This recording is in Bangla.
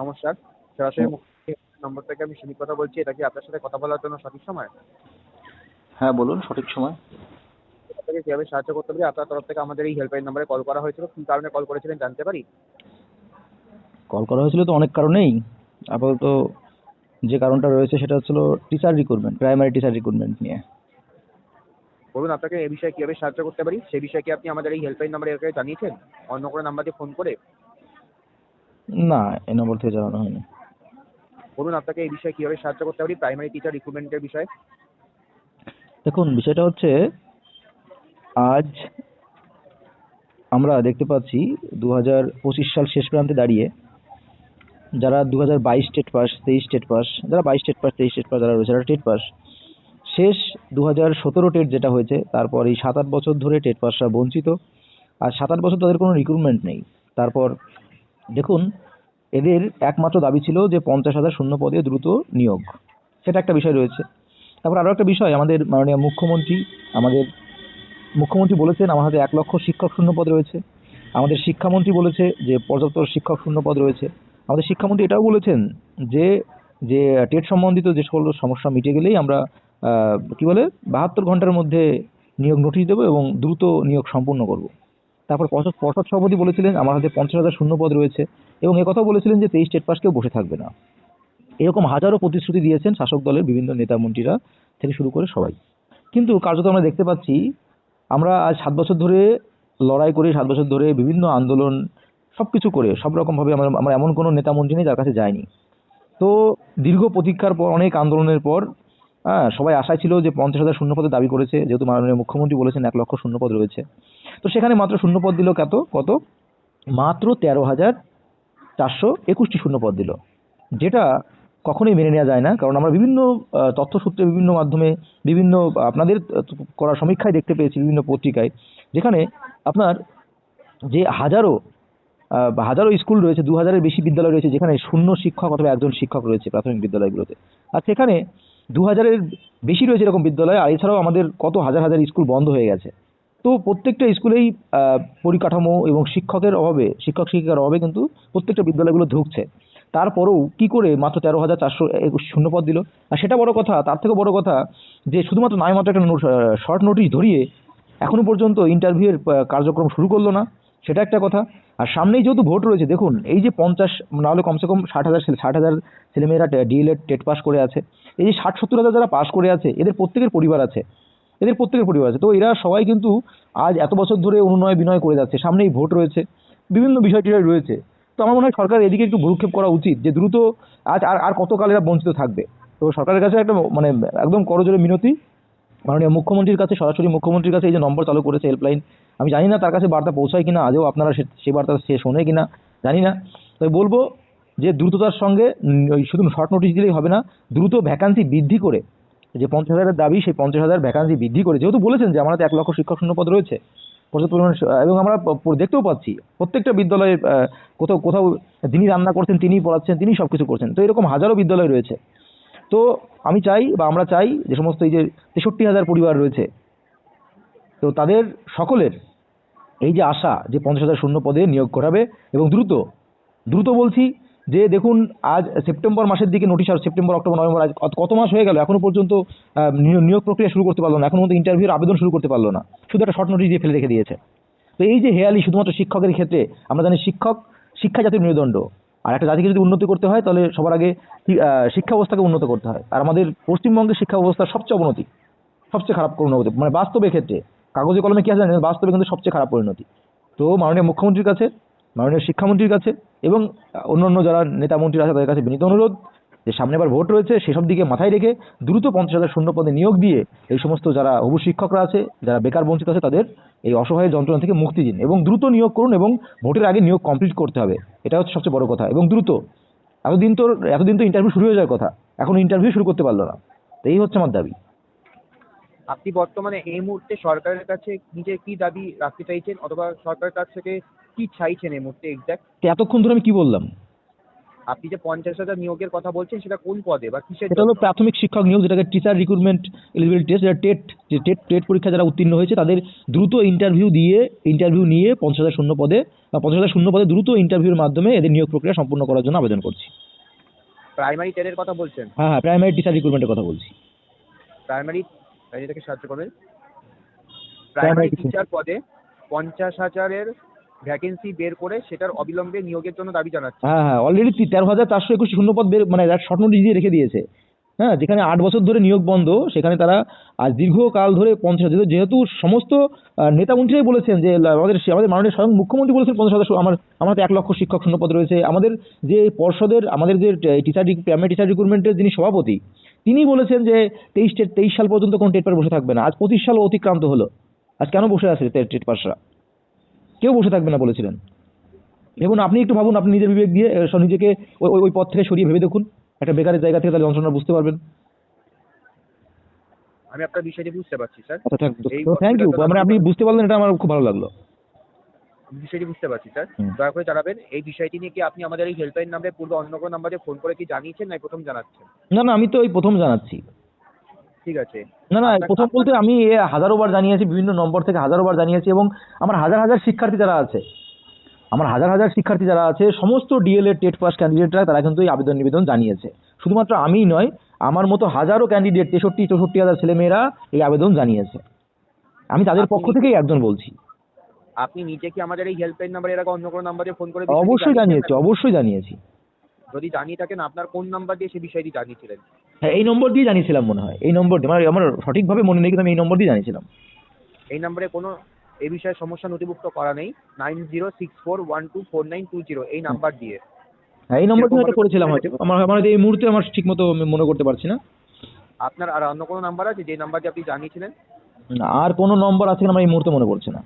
নমস্কার। সরাসরি নম্বর থেকে আমি সুমিত কথা বলছি এটা কি আপনার সাথে কথা বলার জন্য সঠিক সময়? হ্যাঁ বলুন সঠিক সময়। আপনাকে কীভাবে সাহায্য করতে পারি? আপনার তরফ থেকে আমাদের এই হেল্পলাইন নাম্বারে কল করা হয়েছিল। কী কারণে কল করেছিলেন জানতে পারি? কল করা হয়েছিল তো অনেক কারণেই। আপাতত যে কারণটা রয়েছে সেটা হচ্ছিল teacher recruitment primary teacher recruitment নিয়ে। বলুন আপনাকে এই বিষয়ে কীভাবে সাহায্য করতে পারি? সেই বিষয়ে কি আপনি আমাদের এই হেল্পলাইন নাম্বারে জানিয়েছেন? অন্য কোনো নাম্বার দিয়ে ফোন করে? না এই নম্বর থেকে জানানো হয়নি। বলুন আপনাকে এই বিষয়ে কীভাবে সাহায্য করতে পারি? প্রাইমারি টিচার রিক্রুটমেন্টের বিষয়ে? দেখুন বিষয়টা হচ্ছে আজ আমরা দেখতে পাচ্ছি দু সাল শেষ প্রান্তে দাঁড়িয়ে যারা দু হাজার বাইশ স্টেট পাস তেইশ স্টেট পাস যারা বাইশ স্টেট পাস তেইশ স্টেট পাস যারা রয়েছে যারা টেট পাস শেষ দু হাজার সতেরো টেট যেটা হয়েছে তারপর এই সাত আট বছর ধরে টেট পাসরা বঞ্চিত আর সাত আট বছর তাদের কোনো রিক্রুটমেন্ট নেই। তারপর দেখুন, এদের একমাত্র দাবি ছিল যে পঞ্চাশ হাজার শূন্য পদে দ্রুত নিয়োগ। সেটা একটা বিষয় রয়েছে। তারপর আরও একটা বিষয়, আমাদের মাননীয় মুখ্যমন্ত্রী, আমাদের মুখ্যমন্ত্রী বলেছেন আমার হাতে এক লক্ষ শিক্ষক শূন্য পদ রয়েছে। আমাদের শিক্ষামন্ত্রী বলেছে যে পর্যাপ্ত শিক্ষক শূন্য পদ রয়েছে। আমাদের শিক্ষামন্ত্রী এটাও বলেছেন যে যে টেট সম্বন্ধিত যে সকল সমস্যা মিটে গেলেই আমরা কি বলে, বাহাত্তর ঘণ্টার মধ্যে নিয়োগ নোটিশ দেবো এবং দ্রুত নিয়োগ সম্পূর্ণ করব। তারপর পর্ষদ পর্ষদ সভাপতি বলেছিলেন, আমার হাতে পঞ্চাশ হাজার শূন্য পদ রয়েছে। এবং একথাও বলেছিলেন যে, তেইশ স্টেট পাস কেউ বসে থাকবে না। এরকম হাজারো প্রতিশ্রুতি দিয়েছেন শাসক দলের বিভিন্ন নেতা মন্ত্রীরা থেকে শুরু করে সবাই। কিন্তু কার্যত আমরা দেখতে পাচ্ছি, আমরা আজ সাত বছর ধরে লড়াই করে, সাত বছর ধরে বিভিন্ন আন্দোলন সব কিছু করে, সব রকমভাবে আমরা আমরা এমন কোনো নেতা মন্ত্রী নেই যার কাছে যায়নি তো দীর্ঘ প্রতীক্ষার পর, অনেক আন্দোলনের পর হ্যাঁ সবাই আশায় ছিল যে পঞ্চাশ হাজার শূন্যপদের দাবি করেছে, যেহেতু মাননীয় মুখ্যমন্ত্রী বলেছেন এক লক্ষ শূন্যপদ রয়েছে। তো সেখানে মাত্র শূন্যপদ দিল কত? কত? মাত্র তেরো হাজার চারশো একুশটি শূন্যপদ দিল। যেটা কখনোই মেনে নেওয়া যায় না, কারণ আমরা বিভিন্ন তথ্যসূত্রে বিভিন্ন মাধ্যমে বিভিন্ন, আপনাদের করা সমীক্ষায় দেখতে পেয়েছি বিভিন্ন পত্রিকায়, যেখানে আপনার যে হাজারো হাজারো স্কুল রয়েছে, দু হাজারের বেশি বিদ্যালয় রয়েছে, যেখানে শূন্য শিক্ষক অথবা একজন শিক্ষক রয়েছে প্রাথমিক বিদ্যালয়গুলোতে। আর সেখানে দু হাজারের বেশি রয়েছে এরকম বিদ্যালয়, আর এছাড়াও আমাদের কত হাজার হাজার স্কুল বন্ধ হয়ে গেছে। তো প্রত্যেকটা স্কুলেই পরিকাঠামো এবং শিক্ষকের অভাবে, শিক্ষক শিক্ষিকার অভাবে কিন্তু প্রত্যেকটা বিদ্যালয়গুলো ধুকছে। তারপরেও কি করে মাত্র তেরো হাজার চারশো একুশ শূন্যপদ দিল? আর সেটা বড় কথা, তার থেকে বড় কথা যে শুধুমাত্র নয় মাত্র একটা শর্ট নোটিশ ধরিয়ে এখনও পর্যন্ত ইন্টারভিউয়ের কার্যক্রম শুরু করল না। সেটা একটা কথা। আর সামনেই যেহেতু ভোট রয়েছে, দেখুন, এই যে পঞ্চাশ, নাহলে কমসে কম ষাট হাজার ষাট হাজার ছেলেমেয়েরা ডিএলএড টেট পাস করে আছে। এই যে ষাট, সত্তর হাজার যারা পাস করে আছে, এদের প্রত্যেকের পরিবার আছে। এদের প্রত্যেকের পরিবার আছে। তো এরা সবাই কিন্তু আজ এত বছর ধরে অনুনয় বিনয় করে যাচ্ছে। সামনেই ভোট রয়েছে। বিভিন্ন বিষয় টিষয় রয়েছে। তো আমার মনে হয় সরকার এদিকে একটু ভ্রুক্ষেপ করা উচিত, যে দ্রুত আজ আর আর কতকাল এরা বঞ্চিত থাকবে। তো সরকারের কাছে একটা মানে একদম করজোরে মিনতি। মাননীয় মুখ্যমন্ত্রীর কাছে, সরাসরি মুখ্যমন্ত্রীর কাছে এই যে নম্বর চালু করেছে হেল্পলাইন আমি জানি না তার কাছে বার্তা পৌঁছায় কিনা আজও আপনারা সেই বার্তা সে শোনে কিনা, জানি না। তাই বলব যে দ্রুততার সঙ্গে শুধু শর্ট নোটিশ দিলেই হবে না, দ্রুত ভ্যাকান্সি বৃদ্ধি করে, যে পঞ্চাশ হাজারের দাবি, সেই পঞ্চাশ হাজার ভ্যাকান্সি বৃদ্ধি করে, যেহেতু বলেছেন যে হাতে এক লক্ষ শিক্ষক শূন্যপদ রয়েছে পর্যাপ্ত পরিমাণে এবং আমরা দেখতেও পাচ্ছি, প্রত্যেকটা বিদ্যালয়ে কোথাও কোথাও যিনি রান্না করছেন তিনি পড়াচ্ছেন তিনি সব কিছু করছেন, তো এরকম হাজারো বিদ্যালয় রয়েছে। তো আমি চাই বা আমরা চাই যে সমস্ত এই যে তেষট্টি হাজার পরিবার রয়েছে, তো তাদের সকলের এই যে আশা যে পঞ্চাশ হাজার শূন্য পদে নিয়োগ করাবে এবং দ্রুত দ্রুত বলছি যে দেখুন, আজ সেপ্টেম্বর মাসের দিকে নোটিশ আর সেপ্টেম্বর, অক্টোবর, নভেম্বর, আজ কত- মাস হয়ে গেল এখনও পর্যন্ত নিয়োগ প্রক্রিয়া শুরু করতে পারল না, এখনও পর্যন্ত ইন্টারভিউর আবেদন শুরু করতে পারল না, শুধু একটা শর্ট নোটিশ দিয়ে ফেলে রেখে দিয়েছে। তো এই যে হেয়ালি শুধুমাত্র শিক্ষকের ক্ষেত্রে, আমরা জানি শিক্ষক, শিক্ষা জাতির মেরুদণ্ড আর একটা জাতিকে যদি উন্নতি করতে হয়, তাহলে সবার আগে শিক্ষা ব্যবস্থাকে উন্নত করতে হয়। আর আমাদের পশ্চিমবঙ্গের শিক্ষা ব্যবস্থার সবচেয়ে অবনতি, সবচেয়ে খারাপ পরিণতি মানে বাস্তবের ক্ষেত্রে, কাগজে কলমে কী আছে জানেন? বাস্তবে কিন্তু সবচেয়ে খারাপ পরিণতি। তো মাননীয় মুখ্যমন্ত্রীর কাছে, মাননীয় শিক্ষামন্ত্রীর কাছে এবং অন্য অন্যান্য যারা নেতা মন্ত্রী আছে, তাদের কাছে বিনীত অনুরোধ যে সামনে এবার ভোট রয়েছে সেসব দিকে মাথায় রেখে দ্রুত পঞ্চাশ হাজার শূন্য পদে নিয়োগ দিয়ে এই সমস্ত যারা হবু শিক্ষকরা আছে যারা বেকার বঞ্চিত আছে তাদের এই অসহায় যন্ত্রণা থেকে মুক্তি দিন এবং দ্রুত নিয়োগ করুন এবং ভোটের আগে নিয়োগ কমপ্লিট করতে হবে। এটা হচ্ছে সবচেয়ে বড় কথা এবং দ্রুত। এতদিন তো এতদিন তো ইন্টারভিউ শুরু হয়ে যাওয়ার কথা এখন ইন্টারভিউ শুরু করতে পারল না। তো এই হচ্ছে আমার দাবি। আপনি বর্তমানে এই মুহূর্তে সরকারের কাছে নিজে কি দাবি রাখতে চাইছেন অথবা সরকারের কাছ থেকে কি চাইছেন এই মুহূর্তে এক্স্যাক্ট তো এতক্ষণ ধরে আমি কি বললাম? আপনি যে পঞ্চাশ হাজার নিয়োগের কথা বলছেন সেটা কোন পদে বা কিসের এটা হলো প্রাথমিক শিক্ষক নিয়োগ যেটাকে টিচার রিক্রুটমেন্ট এলিজিবিলিটি টেস্ট যেটা টেট যে টেট টেট পরীক্ষা যারা উত্তীর্ণ হয়েছে তাদের দ্রুত ইন্টারভিউ দিয়ে ইন্টারভিউ নিয়ে পঞ্চাশ হাজার শূন্য পদে বা পঞ্চাশ হাজার শূন্য পদে দ্রুত ইন্টারভিউর মাধ্যমে এদের নিয়োগ প্রক্রিয়া সম্পূর্ণ করার জন্য আবেদন করছি। প্রাইমারি টেনের কথা বলছেন? হ্যাঁ হ্যাঁ প্রাইমারি টিচার রিক্রুটমেন্টের কথা বলছি। প্রাইমারি এটাকে সাহায্য করবেন প্রাইমারি। টিচার পদে পঞ্চাশ হাজারের ভ্যাকেন্সি বের করে সেটার অবিলম্বে নিয়োগের জন্য দাবি জানাচ্ছে। হ্যাঁ হ্যাঁ অলরেডি তেরো হাজার চারশো একুশ শূন্য পদ বের মানে শর্ট নোটিশ দিয়ে রেখে দিয়েছে। হ্যাঁ যেখানে আট বছর ধরে নিয়োগ বন্ধ, সেখানে তারা আজ দীর্ঘকাল ধরে পঞ্চাশ হাজার যেহেতু সমস্ত নেতামন্ত্রীরাই বলেছেন যে আমাদের আমাদের মাননীয় স্বয়ং মুখ্যমন্ত্রী বলেছেন, পঞ্চাশ হাজার আমার আমার এক লক্ষ শিক্ষক শূন্য পদ রয়েছে। আমাদের যে পর্ষদের, আমাদের যে টিচার প্রাইমারি টিচার রিক্রুটমেন্টের যিনি সভাপতি, তিনি বলেছেন যে তেইশ তেইশ সাল পর্যন্ত কোনো টেট পাস বসে থাকবে না। আজ পঁচিশ সাল অতিক্রান্ত হলো। আজ কেন বসে আছে টেট পাসরা কেউ বসে থাকবে না বলেছিলেন। দেখুন আপনি একটু ভাবুন আপনি নিজের বিবেক দিয়ে নিজেকে ওই ওই- পথ থেকে সরিয়ে ভেবে দেখুন। একটা বেকারের জায়গা থেকে তাহলে যন্ত্রণা বুঝতে পারবেন। আমি আপনার বিষয়টি বুঝতে পারছি স্যার। আচ্ছা থ্যাংক ইউ মানে আপনি বুঝতে পারলেন এটা আমার খুব ভালো লাগল। বিষয়টি বুঝতে পারছি স্যার। দয়া করে জানাবেন এই বিষয়টি নিয়ে কি আপনি আমাদের এই হেল্পলাইন নাম্বারে পূর্বে অন্য কোনো নাম্বারে ফোন করে কি জানিয়েছেন না প্রথম জানাচ্ছেন? না না আমি তো এই প্রথম জানাচ্ছি। ঠিক আছে। না না প্রথম বলতে আমি হাজারো বার জানিয়েছি বিভিন্ন নম্বর থেকে হাজারো বার জানিয়েছি এবং আমার হাজার হাজার শিক্ষার্থী যারা আছে আমার হাজার হাজার শিক্ষার্থী যারা আছে সমস্ত ডিএলএড টেট পাস ক্যান্ডিডেটরা তারা কিন্তু এই আবেদন নিবেদন জানিয়েছে। শুধুমাত্র আমিই নয় আমার মতো হাজারো ক্যান্ডিডেট তেষট্টি চৌষট্টি হাজার ছেলেমেয়েরা এই আবেদন জানিয়েছে। আমি তাদের পক্ষ থেকেই একজন বলছি। আপনি নিজে কি আমাদের এই হেল্পলাইন নাম্বারে এরকম অন্য কোনো নাম্বারে ফোন করে অবশ্যই? জানিয়েছি অবশ্যই জানিয়েছি। যদি জানিয়ে থাকেন আপনার কোন নাম্বার দিয়ে সেই বিষয়টি জানিয়েছিলেন? হ্যাঁ এই নম্বর দিয়ে জানিয়েছিলাম মনে হয়। এই নম্বর দিয়ে মানে আমার সঠিকভাবে মনে নেই কিন্তু আমি এই নম্বর দিয়ে জানিয়েছিলাম। এই নম্বরে কোনো এই বিষয়ে সমস্যা নথিভুক্ত করা নেই। Nine zero six four one two four nine two zero এই নাম্বার দিয়ে। হ্যাঁ এই নম্বর দিয়ে হয়তো করেছিলাম হয়তো। আমার আমার এই মুহূর্তে আমার ঠিক মতো মনে করতে পারছি না। আপনার আর অন্য কোনো নাম্বার আছে? যে নাম্বার দিয়ে আপনি জানিয়েছিলেন? না, আর কোনো নম্বর আছে কিনা আমার এই মুহূর্তে মনে পড়ছে না।